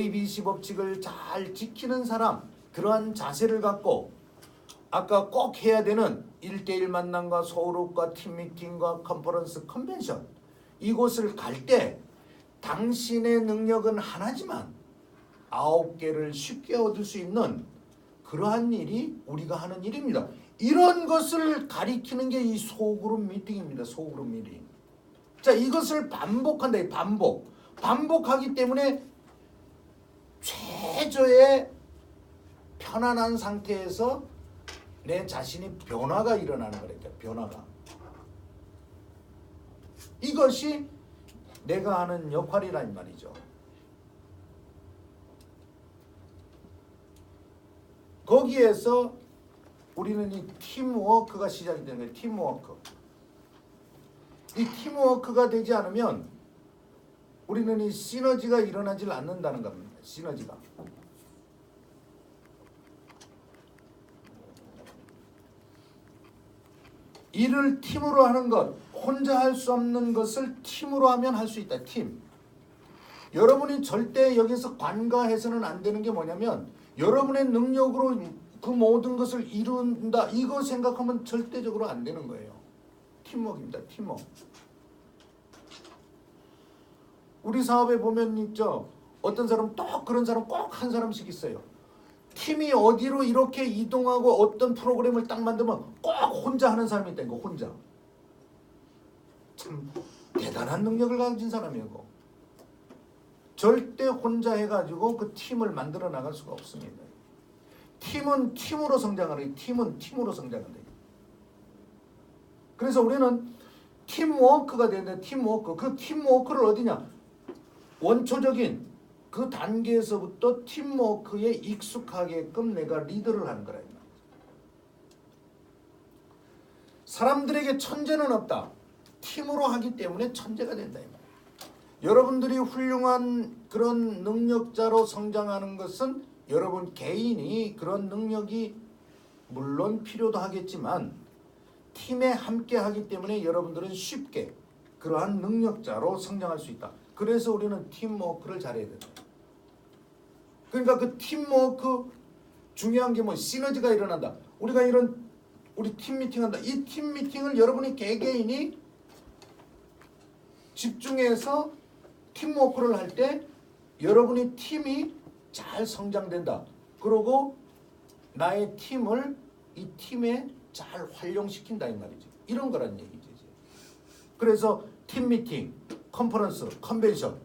ABC 법칙을 잘 지키는 사람 그러한 자세를 갖고 아까 꼭 해야 되는 1대1 만남과 소그룹과 팀미팅과 컨퍼런스 컨벤션 이곳을 갈 때 당신의 능력은 하나지만 아홉 개를 쉽게 얻을 수 있는 그러한 일이 우리가 하는 일입니다. 이런 것을 가리키는 게 이 소그룹 미팅입니다. 소그룹 미팅. 자, 이것을 반복한다. 이 반복. 반복하기 때문에 최저의 편안한 상태에서 내 자신이 변화가 일어나는 거니까 변화가. 이것이 내가 하는 역할이란 말이죠. 거기에서 우리는 이 팀워크가 시작이 되는 거예요. 팀워크. 이 팀워크가 되지 않으면 우리는 이 시너지가 일어나질 않는다는 겁니다. 시너지가. 일을 팀으로 하는 것, 혼자 할 수 없는 것을 팀으로 하면 할 수 있다. 팀. 여러분이 절대 여기서 관가해서는 안 되는 게 뭐냐면 여러분의 능력으로 그 모든 것을 이룬다. 이거 생각하면 절대적으로 안 되는 거예요. 팀워크입니다. 팀워크. 우리 사업에 보면 있죠. 어떤 사람 또 그런 사람 꼭 한 사람씩 있어요. 팀이 어디로 이렇게 이동하고 어떤 프로그램을 딱 만들면 꼭 혼자 하는 사람이 있다는 거 혼자. 참 대단한 능력을 가진. 그거. 절대 혼자 해가지고 그 팀을 만들어 나갈 수가 없습니다. 팀은 팀으로 성장하는 팀은 팀으로 성장한다. 그래서 우리는 팀워크가 되는데 팀워크 그 팀워크를 어디냐 원초적인 그 단계에서부터 팀워크에 익숙하게끔 내가 리더를 하는 거라. 사람들에게 천재는 없다. 팀으로 하기 때문에 천재가 된다. 여러분들이 훌륭한 그런 능력자로 성장하는 것은 여러분 개인이 그런 능력이 물론 필요도 하겠지만 팀에 함께 하기 때문에 여러분들은 쉽게 그러한 능력자로 성장할 수 있다. 그래서 우리는 팀워크를 잘해야 된다. 그러니까 그 팀워크 중요한 게 뭐 시너지가 일어난다. 우리가 이런 우리 팀 미팅한다. 이 팀 미팅을 여러분이 개개인이 집중해서 팀워크를 할 때 여러분이 팀이 잘 성장된다. 그리고 나의 팀을 이 팀에 잘 활용시킨다 이 말이지. 이런 거란 얘기지. 그래서 팀 미팅, 컨퍼런스, 컨벤션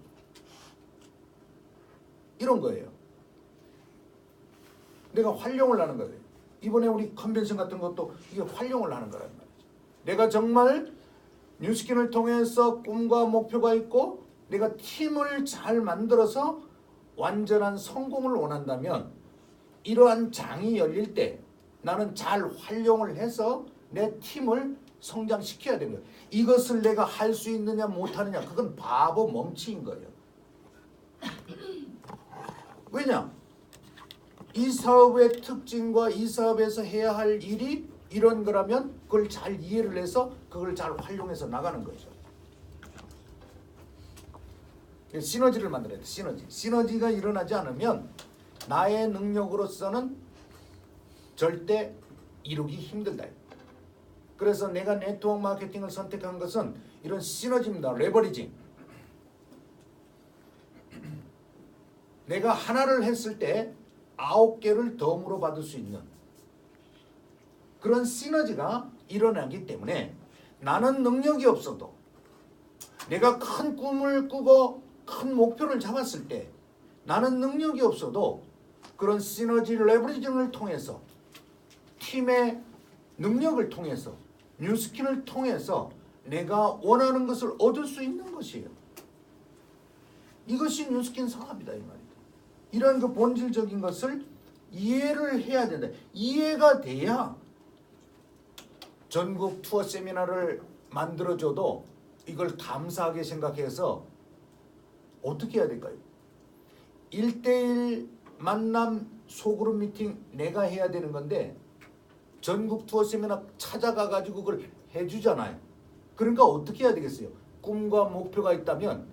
이런 거예요. 내가 활용을 하는 거예요. 이번에 우리 컨벤션 같은 것도 이게 활용을 하는 거란 말이죠. 내가 정말 뉴스킨을 통해서 꿈과 목표가 있고 내가 팀을 잘 만들어서 완전한 성공을 원한다면 이러한 장이 열릴 때 나는 잘 활용을 해서 내 팀을 성장시켜야 되는 거예요. 이것을 내가 할 수 있느냐 못하느냐 그건 바보 멈치인 거예요. 왜냐? 이 사업의 특징과 이 사업에서 해야 할 일이 이런 거라면 그걸 잘 이해를 해서 그걸 잘 활용해서 나가는 거죠. 시너지를 만들어야 돼. 시너지. 시너지가 일어나지 않으면 나의 능력으로서는 절대 이루기 힘들다. 그래서 내가 네트워크 마케팅을 선택한 것은 이런 시너지입니다. 레버리징. 내가 하나를 했을 때 아홉 개를 덤으로 받을 수 있는 그런 시너지가 일어나기 때문에 나는 능력이 없어도 내가 큰 꿈을 꾸고 큰 목표를 잡았을 때 나는 능력이 없어도 그런 시너지 레버리징을 통해서 팀의 능력을 통해서 뉴스킨을 통해서 내가 원하는 것을 얻을 수 있는 것이에요. 이것이 뉴스킨 사업이다 이 말이다. 이런 그 본질적인 것을 이해를 해야 된다. 이해가 돼야 전국 투어 세미나를 만들어줘도 이걸 감사하게 생각해서 어떻게 해야 될까요? 1대1 만남 소그룹 미팅 내가 해야 되는 건데 전국 투어 세미나 찾아가 가지고 그걸 해주잖아요. 그러니까 어떻게 해야 되겠어요? 꿈과 목표가 있다면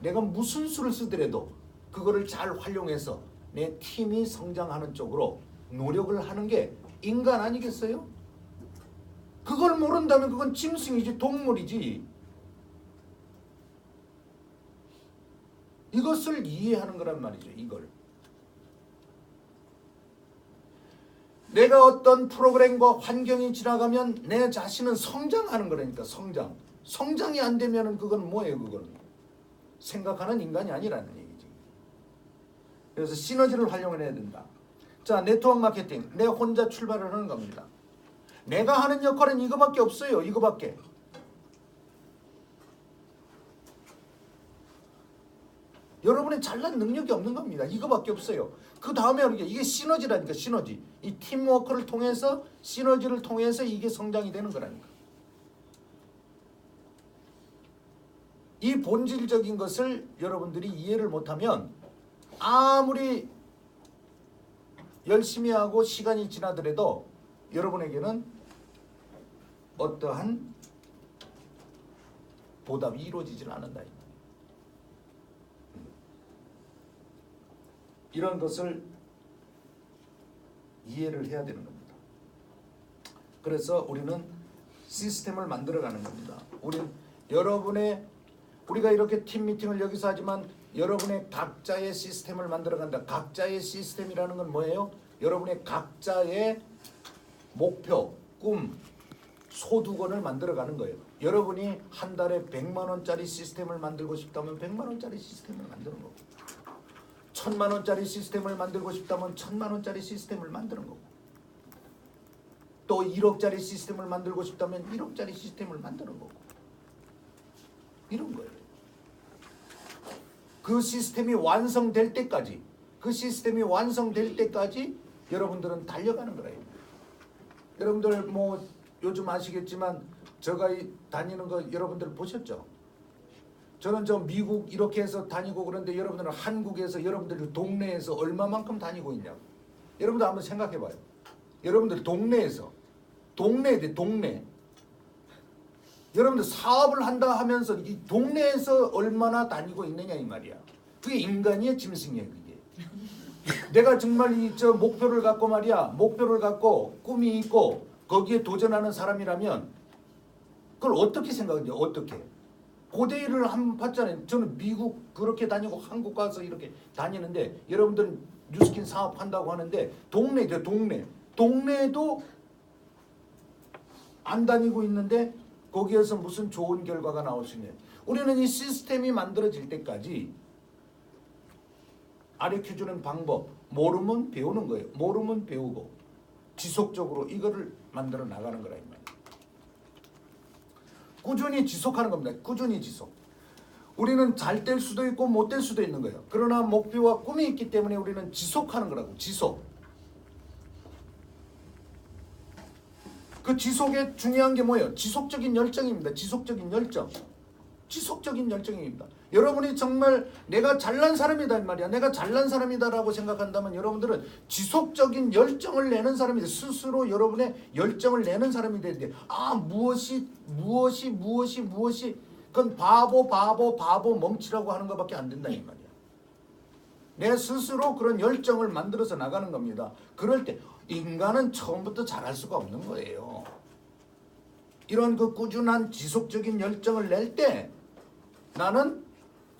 내가 무슨 수를 쓰더라도 그거를 잘 활용해서 내 팀이 성장하는 쪽으로 노력을 하는 게 인간 아니겠어요? 그걸 모른다면 그건 짐승이지 동물이지. 이것을 이해하는 거란 말이죠. 이걸. 내가 어떤 프로그램과 환경이 지나가면 내 자신은 성장하는 거라니까 성장. 성장이 안 되면은 그건 뭐예요? 그건 생각하는 인간이 아니라는 얘기지. 그래서 시너지를 활용을 해야 된다. 자, 네트워크 마케팅. 내 혼자 출발을 하는 겁니다. 내가 하는 역할은 이거밖에 없어요. 이거밖에. 여러분의 잘난 능력이 없는 겁니다. 이거밖에 없어요. 그 다음에 이게 시너지라니까 시너지. 이 팀워크를 통해서 시너지를 통해서 이게 성장이 되는 거라니까. 이 본질적인 것을 여러분들이 이해를 못하면 아무리 열심히 하고 시간이 지나더라도 여러분에게는 어떠한 보답이 이루어지질 않는다. 이런 것을 이해를 해야 되는 겁니다. 그래서 우리는 시스템을 만들어가는 겁니다. 우리는 여러분의 우리가 이렇게 팀 미팅을 여기서 하지만 여러분의 각자의 시스템을 만들어간다. 각자의 시스템이라는 건 뭐예요? 여러분의 각자의 목표, 꿈, 소두건을 만들어가는 거예요. 여러분이 한 달에 100만 원짜리 시스템을 만들고 싶다면 100만 원짜리 시스템을 만드는 거고 천만 원짜리 시스템을 만들고 싶다면 천만 원짜리 시스템을 만드는 거고 또 1억짜리 시스템을 만들고 싶다면 1억짜리 시스템을 만드는 거고 이런 거예요. 그 시스템이 완성될 때까지 그 시스템이 완성될 때까지 여러분들은 달려가는 거예요. 여러분들 뭐 요즘 아시겠지만 제가 이 다니는 거 여러분들 보셨죠? 저는 저 미국 이렇게 해서 다니고 그런데 여러분들은 한국에서 여러분들 동네에서 얼마만큼 다니고 있냐고. 여러분들 한번 생각해 봐요. 여러분들 동네에서 동네에 동네 여러분들 사업을 한다 하면서 이 동네에서 얼마나 다니고 있느냐 이 말이야. 그게 인간이야 짐승이야 그게. 내가 정말 이 저 목표를 갖고 말이야 목표를 갖고 꿈이 있고 거기에 도전하는 사람이라면 그걸 어떻게 생각하냐 어떻게 고대일을 한번 봤잖아요. 저는 미국 그렇게 다니고 한국 가서 이렇게 다니는데 여러분들은 뉴스킨 사업한다고 하는데 동네죠 동네 동네도 안 다니고 있는데 거기에서 무슨 좋은 결과가 나올 수 있냐. 우리는 이 시스템이 만들어질 때까지 가르쳐주는 방법 모르면 배우는 거예요. 모르면 배우고 지속적으로 이거를 만들어 나가는 거라 이 말이에요. 꾸준히 지속하는 겁니다. 꾸준히 지속. 우리는 잘 될 수도 있고 못 될 수도 있는 거예요. 그러나 목표와 꿈이 있기 때문에 우리는 지속하는 거라고. 지속. 그 지속에 중요한 게 뭐예요? 지속적인 열정입니다. 지속적인 열정. 지속적인 열정입니다. 여러분이 정말 내가 잘난 사람이다 이 말이야. 내가 잘난 사람이다라고 생각한다면 여러분들은 지속적인 열정을 내는 사람이 돼. 스스로 여러분의 열정을 내는 사람이 되는데 아 무엇이 무엇이 무엇이 무엇이 그건 바보 바보 바보 멍치라고 하는 것밖에 안 된다 이 말이야. 내 스스로 그런 열정을 만들어서 나가는 겁니다. 그럴 때 인간은 처음부터 잘할 수가 없는 거예요. 이런 그 꾸준한 지속적인 열정을 낼 때 나는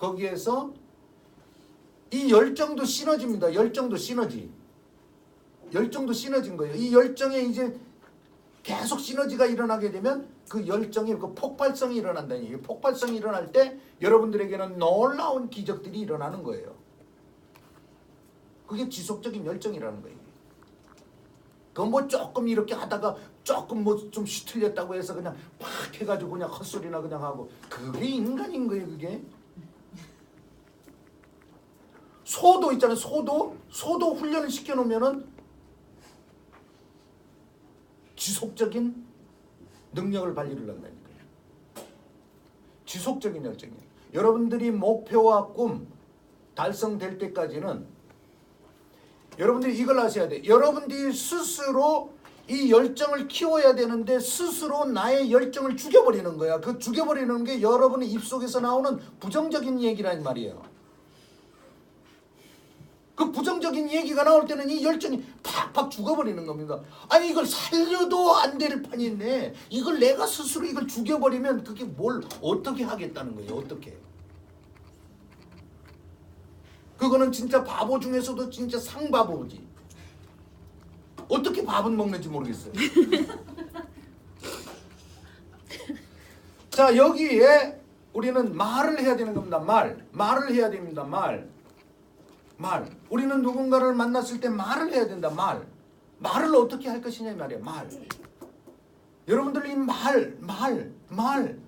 거기에서 이 열정도 시너지입니다. 열정도 시너지. 열정도 시너진 거예요. 이 열정에 이제 계속 시너지가 일어나게 되면 그 열정이 그 폭발성이 일어난다는. 폭발성이 일어날 때 여러분들에게는 놀라운 기적들이 일어나는 거예요. 그게 지속적인 열정이라는 거예요. 그뭐 조금 이렇게 하다가 조금 뭐좀 시틀렸다고 해서 그냥 팍 해가지고 그냥 헛소리나 그냥 하고 그게 인간인 거예요 그게 소도 있잖아요 소도 소도 훈련을 시켜 놓으면은 지속적인 능력을 발휘를 한다니까요 지속적인 열정이에요 여러분들이 목표와 꿈 달성될 때까지는 여러분들이 이걸 아셔야 돼. 여러분들이 스스로 이 열정을 키워야 되는데 스스로 나의 열정을 죽여버리는 거야. 그 죽여버리는 게 여러분의 입속에서 나오는 부정적인 얘기란 말이에요. 그 부정적인 얘기가 나올 때는 이 열정이 팍팍 죽어버리는 겁니다. 아니 이걸 살려도 안될 있네. 이걸 내가 스스로 이걸 죽여버리면 그게 뭘 어떻게 하겠다는 거예요. 어떻게? 그거는 진짜 바보 중에서도 진짜 상바보지. 어떻게 밥은 먹는지 모르겠어요. 자 여기에 우리는 말을 해야 되는 겁니다. 말, 말을 해야 됩니다. 말, 말. 우리는 누군가를 만났을 때 말을 해야 된다. 말, 말을 어떻게 할 것이냐 이 말이야. 말. 여러분들 이 말, 말, 말,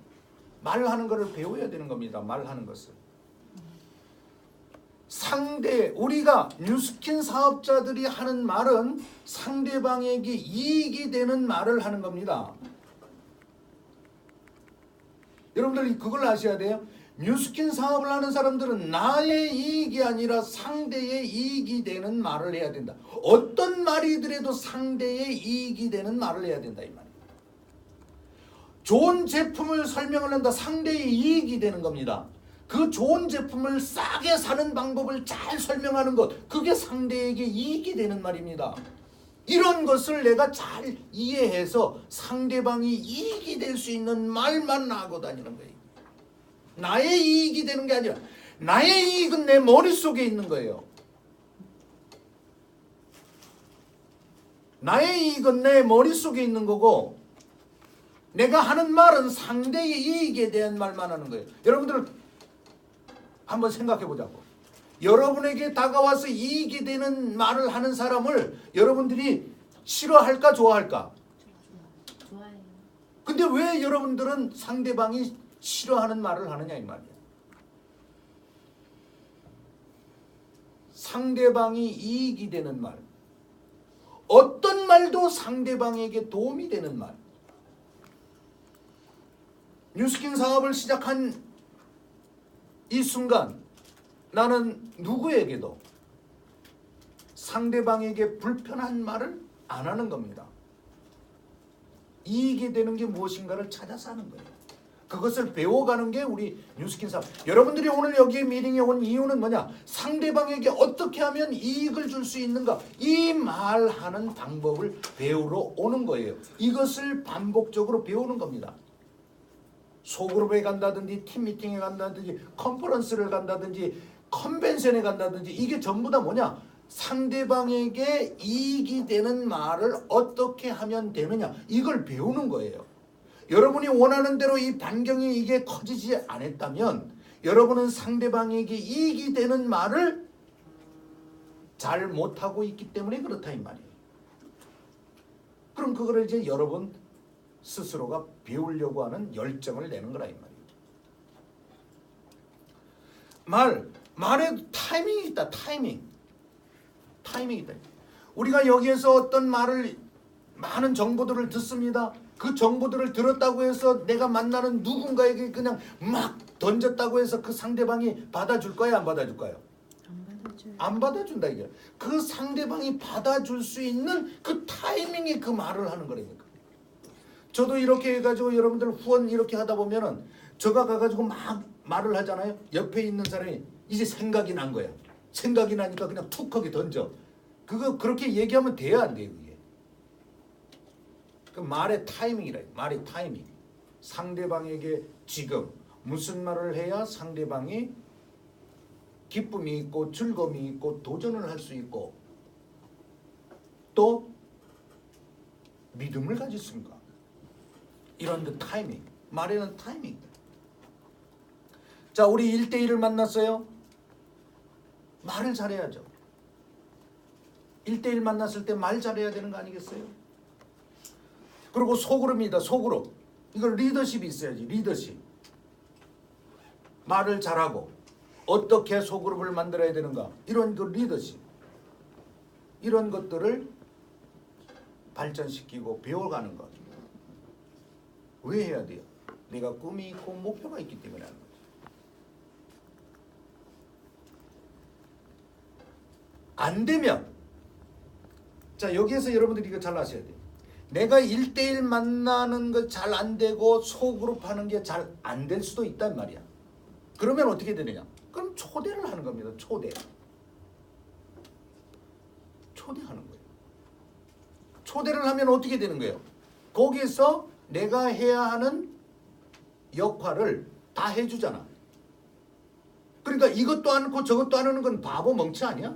말하는 것을 배워야 되는 겁니다. 말하는 것을. 상대 우리가 뉴스킨 사업자들이 하는 말은 상대방에게 이익이 되는 말을 하는 겁니다. 여러분들 그걸 아셔야 돼요. 뉴스킨 사업을 하는 사람들은 나의 이익이 아니라 상대의 이익이 되는 말을 해야 된다. 어떤 말이더라도 상대의 이익이 되는 말을 해야 된다 이 말이에요. 좋은 제품을 설명을 한다. 상대의 이익이 되는 겁니다. 그 좋은 제품을 싸게 사는 방법을 잘 설명하는 것, 그게 상대에게 이익이 되는 말입니다. 이런 것을 내가 잘 이해해서 상대방이 이익이 될 수 있는 말만 하고 다니는 거예요. 나의 이익이 되는 게 아니라 나의 이익은 내 머릿속에 있는 거예요. 나의 이익은 내 머릿속에 있는 거고 내가 하는 말은 상대의 이익에 대한 말만 하는 거예요. 여러분들 한번 생각해 보자고. 여러분에게 다가와서 이익이 되는 말을 하는 사람을 여러분들이 싫어할까 좋아할까? 좋아해요. 근데 왜 여러분들은 상대방이 싫어하는 말을 하느냐 이 말이야. 상대방이 이익이 되는 말. 어떤 말도 상대방에게 도움이 되는 말. 뉴스킨 사업을 시작한 이 순간 나는 누구에게도 상대방에게 불편한 말을 안 하는 겁니다. 이익이 되는 게 무엇인가를 찾아서 하는 거예요. 그것을 배워가는 게 우리 뉴스킨 사업. 여러분들이 오늘 여기에 미팅에 온 이유는 뭐냐? 상대방에게 어떻게 하면 이익을 줄 수 있는가? 이 말하는 방법을 배우러 오는 거예요. 이것을 반복적으로 배우는 겁니다. 소그룹에 간다든지 팀 미팅에 간다든지 컨퍼런스를 간다든지 컨벤션에 간다든지 이게 전부 다 뭐냐? 상대방에게 이익이 되는 말을 어떻게 하면 되느냐 이걸 배우는 거예요. 여러분이 원하는 대로 이 반경이 이게 커지지 않았다면 여러분은 상대방에게 이익이 되는 말을 잘 못하고 있기 때문에 그렇다 이 말이에요. 그럼 그거를 이제 여러분 스스로가 배우려고 하는 열정을 내는 거라 이 말이에요. 말 말에 타이밍이 있다. 타이밍. 타이밍이 있다. 우리가 여기에서 어떤 말을 많은 정보들을 듣습니다. 그 정보들을 들었다고 해서 내가 만나는 누군가에게 그냥 막 던졌다고 해서 그 상대방이 받아줄 거야 안 받아줄 거요? 안 받아준다 이게. 그 상대방이 받아줄 수 있는 그 타이밍에 그 말을 하는 거라니까. 저도 이렇게 해가지고 여러분들 후원 이렇게 하다 보면은 저가 가가지고 막 말을 하잖아요. 옆에 있는 사람이 이제 생각이 난 거야. 생각이 나니까 그냥 툭 하게 던져. 그거 그렇게 얘기하면 돼야 안 돼, 그게. 그 말의 타이밍이라, 말의 타이밍. 상대방에게 지금 무슨 말을 해야 상대방이 기쁨이 있고 즐거움이 있고 도전을 할 수 있고 또 믿음을 가질 수 있는가. 이런 그 타이밍. 말에는 타이밍. 자, 우리 1대1을 만났어요. 말을 잘해야죠. 1대1 만났을 때 말 잘해야 되는 거 아니겠어요? 그리고 소그룹입니다. 소그룹. 이거 리더십이 있어야지. 리더십. 말을 잘하고 어떻게 소그룹을 만들어야 되는가. 이런 그 리더십. 이런 것들을 발전시키고 배워가는 것. 왜 해야 돼요? 내가 꿈이 있고 목표가 있기 때문에 하는 거죠. 안 되면 자 여기에서 여러분들이 이거 잘 아셔야 돼요. 내가 1대1 만나는 거 잘 안 되고 소그룹 하는 게 잘 안 될 수도 있단 말이야. 그러면 어떻게 되느냐? 그럼 초대를 하는 겁니다. 초대. 초대하는 거예요. 초대를 하면 어떻게 되는 거예요? 거기서 내가 해야 하는 역할을 다 해주잖아. 그러니까 이것도 않고 저것도 안 하는 건 바보 멍치 아니야?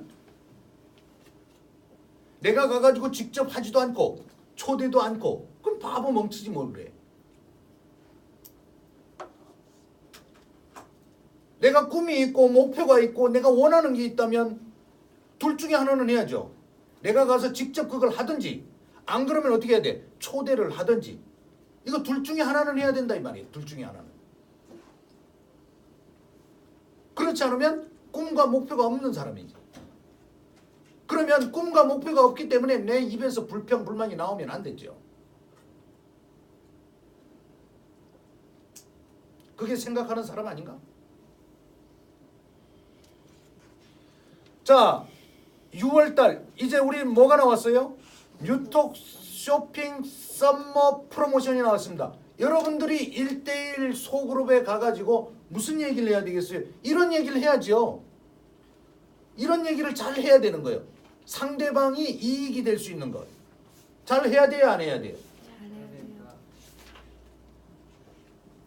내가 가가지고 직접 하지도 않고 초대도 않고 그럼 바보 멍치지 뭘 그래. 내가 꿈이 있고 목표가 있고 내가 원하는 게 있다면 둘 중에 하나는 해야죠. 내가 가서 직접 그걸 하든지 안 그러면 어떻게 해야 돼? 초대를 하든지 이거 둘 중에 하나는 해야 된다 이 말이에요. 둘 중에 하나는. 그렇지 않으면 꿈과 목표가 없는 사람이지. 그러면 꿈과 목표가 없기 때문에 내 입에서 불평 불만이 나오면 안 되죠. 그게 생각하는 사람 아닌가? 자, 6월달 이제 우리 뭐가 나왔어요? 뉴톡 쇼핑 썸머 프로모션이 나왔습니다. 여러분들이 1대1 소그룹에 가가지고 무슨 얘기를 해야 되겠어요? 이런 얘기를 해야죠. 이런 얘기를 잘 해야 되는 거예요. 상대방이 이익이 될 수 있는 것. 잘 해야 돼요, 안 해야 돼요?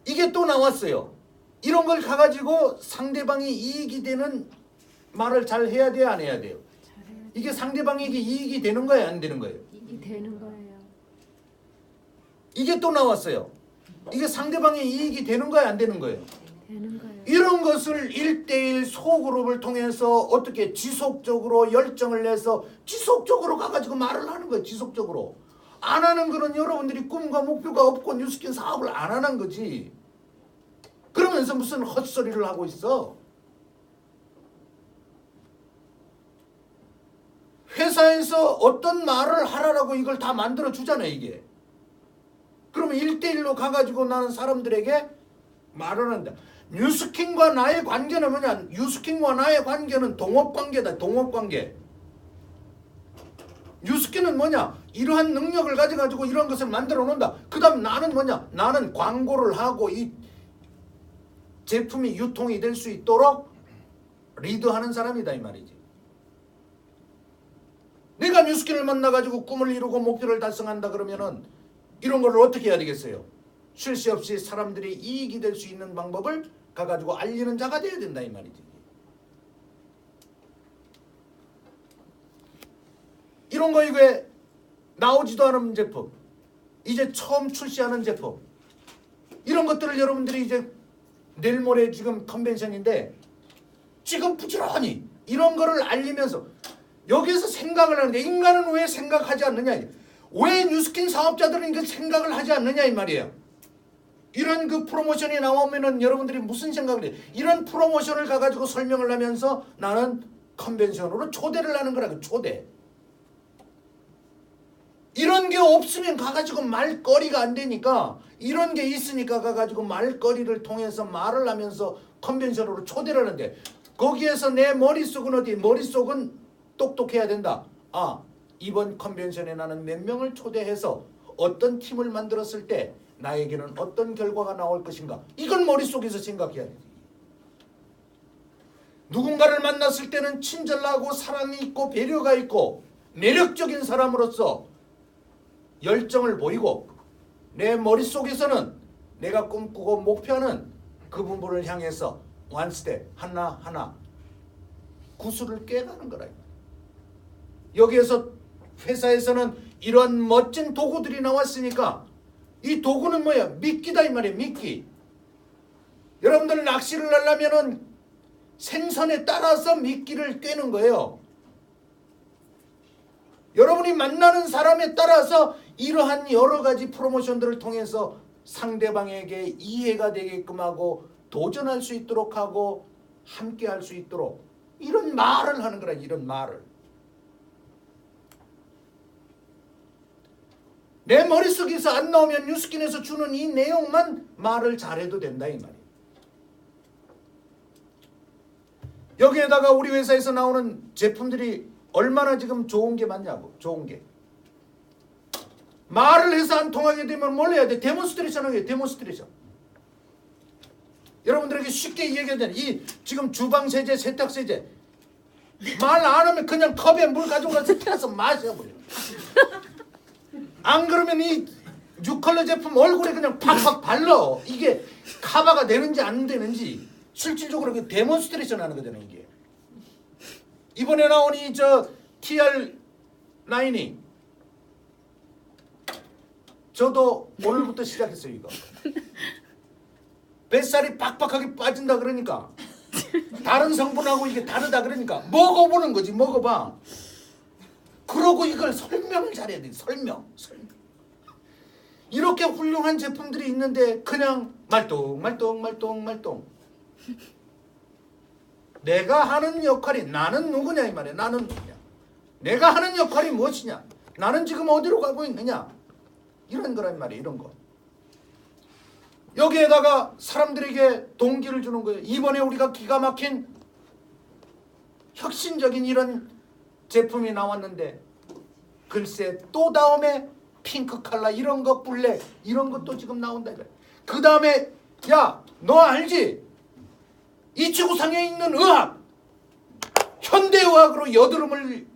이게 또 나왔어요. 이런 걸 가가지고 상대방이 이익이 되는 말을 잘 해야 돼요, 안 해야 돼요? 이게 상대방에게 이익이 되는 거예요, 안 되는 거예요? 이게 되는 거예요. 이게 또 나왔어요. 이게 상대방의 이익이 되는 거예요, 안 되는 거예요? 이런 것을 1대1 소그룹을 통해서 어떻게 지속적으로 열정을 내서 지속적으로 가가지고 말을 하는 거예요, 지속적으로. 안 하는 거는 여러분들이 꿈과 목표가 없고 뉴스킨 사업을 안 하는 거지. 그러면서 무슨 헛소리를 하고 있어? 회사에서 어떤 말을 하라라고 이걸 다 만들어 주잖아요, 이게. 그러면 1대1로 가가지고 나는 사람들에게 말을 한다. 뉴스킹과 나의 관계는 뭐냐? 뉴스킹과 나의 관계는 동업 관계다. 동업 관계. 뉴스킹은 뭐냐? 이러한 능력을 가져 가지고 이런 것을 만들어 놓는다. 그 다음 나는 뭐냐? 나는 광고를 하고 이 제품이 유통이 될 수 있도록 리드하는 사람이다 이 말이지. 내가 뉴스킨을 만나 가지고 꿈을 이루고 목표를 달성한다 그러면은 이런 걸 어떻게 해야 되겠어요? 쉴 새 없이 사람들이 이익이 될 수 있는 방법을 가가지고 알리는 자가 돼야 된다 이 말이지. 이런 거 이게 나오지도 않은 제품, 이제 처음 출시하는 제품, 이런 것들을 여러분들이 이제 내일 모레 지금 컨벤션인데 지금 부지런히 이런 거를 알리면서 여기서 생각을 하는데 인간은 왜 생각하지 않느냐? 왜 뉴스킨 사업자들은 그 생각을 하지 않느냐 이 말이에요. 이런 그 프로모션이 나오면은 여러분들이 무슨 생각을 해? 이런 프로모션을 가가지고 설명을 하면서 나는 컨벤션으로 초대를 하는 거라고 초대. 이런 게 없으면 가가지고 말거리가 안 되니까 이런 게 있으니까 가가지고 말거리를 통해서 말을 하면서 컨벤션으로 초대를 하는데 거기에서 내 머릿속은 어디? 머릿속은 똑똑해야 된다. 아 이번 컨벤션에 나는 몇 명을 초대해서 어떤 팀을 만들었을 때 나에게는 어떤 결과가 나올 것인가? 이걸 머릿속에서 생각해야 돼. 누군가를 만났을 때는 친절하고 사랑이 있고 배려가 있고 매력적인 사람으로서 열정을 보이고 내 머릿속에서는 내가 꿈꾸고 목표하는 그 부분을 향해서 원스텝 하나 하나 구슬을 깨가는 거라. 여기에서 회사에서는 이런 멋진 도구들이 나왔으니까 이 도구는 뭐야? 미끼다 이 말이야 미끼. 여러분들 낚시를 하려면은 생선에 따라서 미끼를 꿰는 거예요. 여러분이 만나는 사람에 따라서 이러한 여러 가지 프로모션들을 통해서 상대방에게 이해가 되게끔 하고 도전할 수 있도록 하고 함께 할 수 있도록 이런 말을 하는 거라 이런 말을 내 머릿속에서 안 나오면 뉴스킨에서 주는 이 내용만 말을 잘해도 된다 이 말이에요. 여기에다가 우리 회사에서 나오는 제품들이 얼마나 지금 좋은 게 많냐고 좋은 게 말을 해서 안 통하게 되면 뭘 해야 돼? 데몬스트레이션 하게 데몬스트레이션 여러분들에게 쉽게 되는 이 지금 주방 세제, 세탁 세제 말 안 하면 그냥 컵에 물 가져가서 타서 마셔버려. 안 그러면 이 뉴컬러 제품 얼굴에 그냥 팍팍 발라. 이게 카바가 되는지 안 되는지 실질적으로 그 데몬스트레이션 하는 거잖아요 이게. 이번에 나온 이 저 TR 라인이 저도 오늘부터 시작했어요 이거. 뱃살이 빡빡하게 빠진다 그러니까 다른 성분하고 이게 다르다 그러니까 먹어보는 거지 먹어봐. 그러고 이걸 설명을 잘해야 돼 설명 설명. 이렇게 훌륭한 제품들이 있는데 그냥 말똥 말똥 말똥 말똥. 내가 하는 역할이 나는 누구냐 이 말이야 나는 누구냐. 내가 하는 역할이 무엇이냐. 나는 지금 어디로 가고 있느냐. 이런 거란 말이야 이런 거. 여기에다가 사람들에게 동기를 주는 거예요. 이번에 우리가 기가 막힌 혁신적인 이런 제품이 나왔는데 글쎄 또 다음에 핑크 칼라 이런 거 블랙 이런 것도 지금 나온다. 그 다음에 야 너 알지? 이 지구상에 있는 의학 현대의학으로 여드름을